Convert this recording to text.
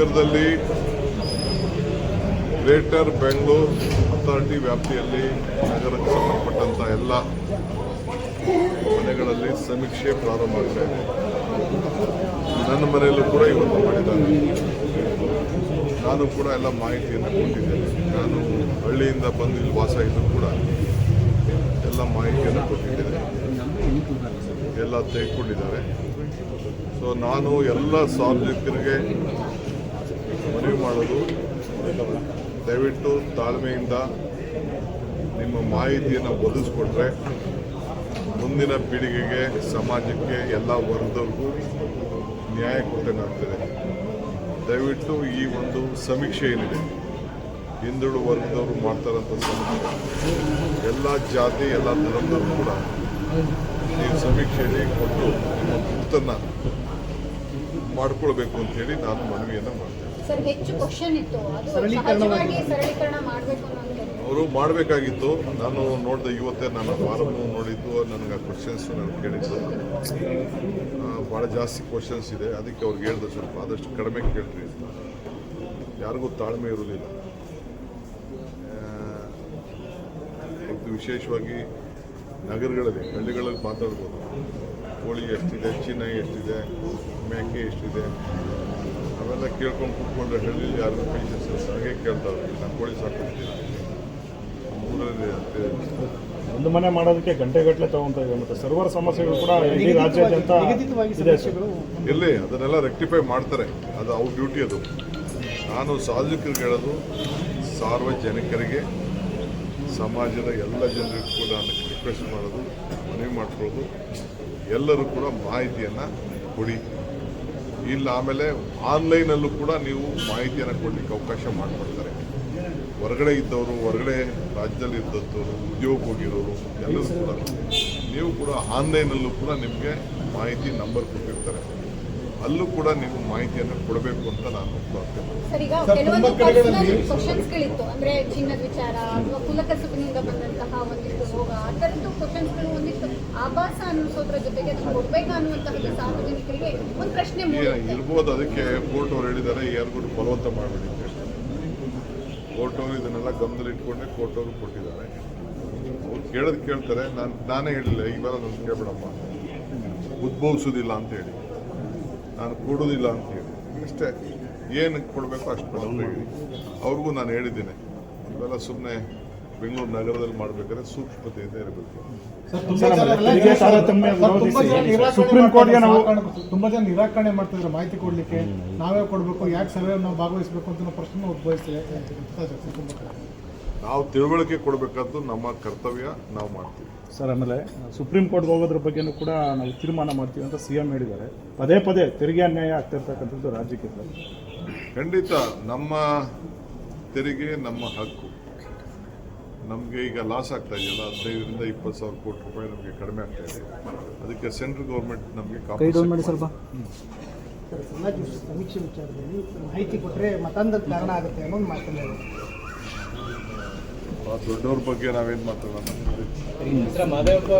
ನಗರದಲ್ಲಿ greater Bengaluru authority ವ್ಯಾಪ್ತಿಯಲ್ಲಿ ನಗರಕ್ಕೆ ಸಂಬಂಧಪಟ್ಟಂಥ ಎಲ್ಲ ಮನೆಗಳಲ್ಲಿ ಸಮೀಕ್ಷೆ ಪ್ರಾರಂಭ ಆಗಿದೆ ನನ್ನ ಮನೆಯಲ್ಲೂ ಕೂಡ ಇವತ್ತು ಮಾಡಿದ್ದಾರೆ. ನಾನು ಕೂಡ ಎಲ್ಲ ಮಾಹಿತಿಯನ್ನು ಕೊಟ್ಟಿದ್ದೇನೆ. ನಾನು ಹಳ್ಳಿಯಿಂದ ಬಂದು ಇಲ್ಲಿ ವಾಸ ಇದ್ದರೂ ಕೂಡ ಎಲ್ಲ ಮಾಹಿತಿಯನ್ನು ಕೊಟ್ಟಿದ್ದೇನೆ. ಎಲ್ಲ ತೆಗೆದುಕೊಂಡಿದ್ದಾರೆ. ಸೊ ನಾನು ಎಲ್ಲ ಸಾರ್ವಜನಿಕರಿಗೆ ಮನವಿ ಮಾಡೋದು ದಯವಿಟ್ಟು ತಾಳ್ಮೆಯಿಂದ ನಿಮ್ಮ ಮಾಹಿತಿಯನ್ನು ಒದಗಿಸ್ಕೊಟ್ರೆ ಮುಂದಿನ ಪೀಳಿಗೆಗೆ, ಸಮಾಜಕ್ಕೆ ಎಲ್ಲ ವರ್ಗದವ್ರಿಗೂ ನ್ಯಾಯ ಕೊಟ್ಟಂಗಾಗ್ತದೆ ದಯವಿಟ್ಟು ಈ ಒಂದು ಸಮೀಕ್ಷೆ ಏನಿದೆ? ಹಿಂದುಳಿದ ವರ್ಗದವರು ಮಾಡ್ತಾರಂಥ ಸಮೀಕ್ಷೆ. ಎಲ್ಲ ಜಾತಿ, ಎಲ್ಲ ಧರ್ಮದವರು ಕೂಡ ನೀವು ಸಮೀಕ್ಷೆಯಲ್ಲಿ ಕೊಟ್ಟು ನಿಮ್ಮ ಗುರುತನ್ನು ಮಾಡ್ಕೊಳ್ಬೇಕು ಅಂತೇಳಿ ನಾನು ಮನವಿಯನ್ನು ಮಾಡ್ತೇನೆ. ಸರ್ ಹೆಚ್ಚು ಕ್ವಶನ್ ಇತ್ತು. ಅದು ಸಹಜವಾಗಿ ಸರಳೀಕರಣ ಮಾಡಬೇಕು ಅನ್ನೋದು ಅವರು ಮಾಡಬೇಕಾಗಿತ್ತು. ನಾನು ನೋಡಿದೆ ಇವತ್ತೇ ನಾನು ಫಾರಮ್ ನೋಡಿದ್ದು. ನನಗೆ ಆ ಕ್ವಶನ್ಸ್ ನಾನು ಕೇಳಿದ್ದು. ಭಾಳ ಜಾಸ್ತಿ ಕ್ವಶನ್ಸ್ ಇದೆ. ಅದಕ್ಕೆ ಅವ್ರಿಗೆ ಹೇಳ್ದೆ ಸ್ವಲ್ಪ ಆದಷ್ಟು ಕಡಿಮೆ ಕೇಳ್ರಿ ಅಂತ. ಯಾರಿಗೂ ತಾಳ್ಮೆ ಇರಲಿಲ್ಲ. ಮತ್ತು ವಿಶೇಷವಾಗಿ ನಗರಗಳಲ್ಲಿ ಹಳ್ಳಿಗಳಲ್ಲಿ ಮಾತಾಡ್ಬೋದು. ಕೋಳಿ ಎಷ್ಟಿದೆ ಚಿನ್ನ ಎಷ್ಟಿದೆ ಮೇಕೆ ಎಷ್ಟಿದೆ ಅವೆಲ್ಲ ಕೇಳ್ಕೊಂಡು ಕೂತ್ಕೊಂಡು ಹೇಳಿ ಯಾರಿಗೂ ಪೇಷನ್ಸ್ ಹಾಗೆ ಕೇಳ್ತಾರೆ ನಾನು ಕೋಳಿ ಸಾಕೊಂಡಿದ್ದೀನಿ ಊರಲ್ಲಿ ಅಂತ ಒಂದು ಮನೆ ಮಾಡೋದಕ್ಕೆ ಗಂಟೆಗಟ್ಟಲೆ ತಗೊಂತ ಇದೆ ಮತ್ತೆ ಸರ್ವರ್ ಸಮಸ್ಯೆಗಳು ಕೂಡ ಇಡೀ ರಾಜ್ಯಾದ್ಯಂತ ಇಲ್ಲಿ ಇದೆ. ಅದನ್ನೆಲ್ಲ ರೆಕ್ಟಿಫೈ ಮಾಡ್ತಾರೆ. ಅದು ಅವ್ರ ಡ್ಯೂಟಿ ಅದು. ನಾನು ಸಾರ್ವಜನಿಕರಿಗೆ ಹೇಳೋದು ಸಾರ್ವಜನಿಕರಿಗೆ ಸಮಾಜದ ಎಲ್ಲ ಜನರಿಗೂ ಕೂಡ ನಾನು ರಿಕ್ವೆಸ್ಟ್ ಮಾಡೋದು ಮನವಿ ಮಾಡ್ಕೊಳ್ಳೋದು. ಎಲ್ಲರೂ ಕೂಡ ಮಾಹಿತಿಯನ್ನು ಕೊಡಿ. ಇಲ್ಲ ಆಮೇಲೆ ಆನ್ಲೈನಲ್ಲೂ ಕೂಡ ನೀವು ಮಾಹಿತಿಯನ್ನು ಕೊಡಲಿಕ್ಕೆ ಅವಕಾಶ ಮಾಡಿಕೊಡ್ತಾರೆ. ಹೊರಗಡೆ ಇದ್ದವರು ಹೊರಗಡೆ ರಾಜ್ಯದಲ್ಲಿ ಇದ್ದವರು ಉದ್ಯೋಗ ಹೋಗಿರೋರು ಎಲ್ಲರೂ ಕೂಡ. ನೀವು ಕೂಡ ಆನ್ಲೈನಲ್ಲೂ ಕೂಡ ನಿಮಗೆ ಮಾಹಿತಿ ನಂಬರ್ ಕೊಟ್ಟಿರ್ತಾರೆ. ಅಲ್ಲೂ ಕೂಡ ನೀವು ಮಾಹಿತಿಯನ್ನು ಕೊಡಬೇಕು ಅಂತ ನಾನು ಪ್ರಾರ್ಥನೆ ಆಭಾಸ ಅನ್ನಿಸೋದ್ರ ಜೊತೆಗೆ ಅದನ್ನು ಅನ್ನುವಂತಹದ್ದು ಸಾರ್ವಜನಿಕರಿಗೆ ಒಂದು ಪ್ರಶ್ನೆ ಇರ್ಬೋದು ಅದಕ್ಕೆ ಕೋರ್ಟ್ ಅವ್ರು ಹೇಳಿದ್ದಾರೆ ಯಾರಿಗೂ ಬಲವಂತ ಮಾಡಬೇಡಿ ಅಂತ ಹೇಳಿ. ಕೋರ್ಟ್ ಅವರು ಇದನ್ನೆಲ್ಲ ಗಮನದಲ್ಲಿ ಇಟ್ಕೊಂಡೆ ಕೋರ್ಟ್ ಅವರು ಕೊಟ್ಟಿದ್ದಾರೆ. ಅವ್ರು ಕೇಳೋದು ಕೇಳ್ತಾರೆ ನಾನು ನಾನೇ ಹೇಳಿಲ್ಲ ಇವೆಲ್ಲ ನಾನು ಕೇಳಬೇಡಪ್ಪ. ಉದ್ಭವಿಸೋದಿಲ್ಲ ಅಂತ ಹೇಳಿ. ನಾನು ಕೊಡೋದಿಲ್ಲ ಅಂತ ಹೇಳಿ. ಇಷ್ಟೇ. ಏನಕ್ಕೆ ಕೊಡಬೇಕು ಅಷ್ಟು ಅವ್ರಿಗೂ ನಾನು ಹೇಳಿದ್ದೀನಿ. ಇವೆಲ್ಲ ಸುಮ್ಮನೆ ಬೆಂಗಳೂರು ನಗರದಲ್ಲಿ ಮಾಡಬೇಕಾದ್ರೆ ಸೂಕ್ಷ್ಮತೆಯಿಂದ ಇರಬೇಕು. ಸರ್, ತುಂಬಾ ಜನ ಆಮೇಲೆ ತೆರಿಗೆ ಸರ್, ತುಂಬಾ ಜನ ನಿರಾಕರಣೆ ಸುಪ್ರೀಂ ಕೋರ್ಟ್ಗೆ ನಾವು-. ತುಂಬಾ ಜನ ನಿರಾಕರಣೆ ಮಾಡ್ತಿದ್ರೆ ಮಾಹಿತಿ ಕೊಡ್ಲಿಕ್ಕೆ ನಾವೇ ಕೊಡಬೇಕು ಯಾಕೆ ಸರ್ವೆ ನಾವು ಭಾಗವಹಿಸಬೇಕು ಅಂತ ಪ್ರಶ್ನೆ ಉದ್ಭವಿಸಿದೆ ತುಂಬಾ ನಾವು ತಿಳುವಳಿಕೆ ಕೊಡಬೇಕಾದ್ದು ನಮ್ಮ ಕರ್ತವ್ಯ ನಾವು ಮಾಡ್ತೀವಿ. ಸರ್ ಆಮೇಲೆ ಸುಪ್ರೀಂ ಕೋರ್ಟ್ಗೆ ಹೋಗೋದ್ರ ಬಗ್ಗೆನೂ ಕೂಡ ನಾವು ತೀರ್ಮಾನ ಮಾಡ್ತೀವಿ ಅಂತ ಸಿ ಎಂ ಹೇಳಿದ್ದಾರೆ. ಪದೇ ಪದೇ ತೆರಿಗೆ ಅನ್ಯಾಯ ಆಗ್ತಿರ್ತಕ್ಕಂಥದ್ದು ರಾಜ್ಯಕ್ಕೆ ಸರ್. ಖಂಡಿತ ನಮ್ಮ ತೆರಿಗೆ ನಮ್ಮ ಹಕ್ಕು. ನಮಗೆ ಈಗ ಲಾಸ್ ಆಗ್ತಾ ಇದೆಯಲ್ಲ ಹದಿನೈದರಿಂದ ಇಪ್ಪತ್ತು ಸಾವಿರ ಕೋಟಿ ರೂಪಾಯಿ ನಮಗೆ ಕಡಿಮೆ ಆಗ್ತಾ ಇದೆ. ಅದಕ್ಕೆ ಸೆಂಟ್ರಲ್ ಗೌರ್ಮೆಂಟ್ ನಮಗೆ ಸ್ವಲ್ಪ. ಸರ್, ಸಮಾಜ ಸಮೀಕ್ಷೆ ವಿಚಾರದಲ್ಲಿ ಮಾಹಿತಿ ಕೊಟ್ಟರೆ ಮತಾಂಧದ ಕಾರಣ ಆಗುತ್ತೆ ಅನ್ನೋದು ಮಾತನ್ನ ಆ ದೊಡ್ಡವ್ರ ಬಗ್ಗೆ ನಾವೇನು ಮಾತಾಡೋಣ? ಮಾದೇವಪ್ಪ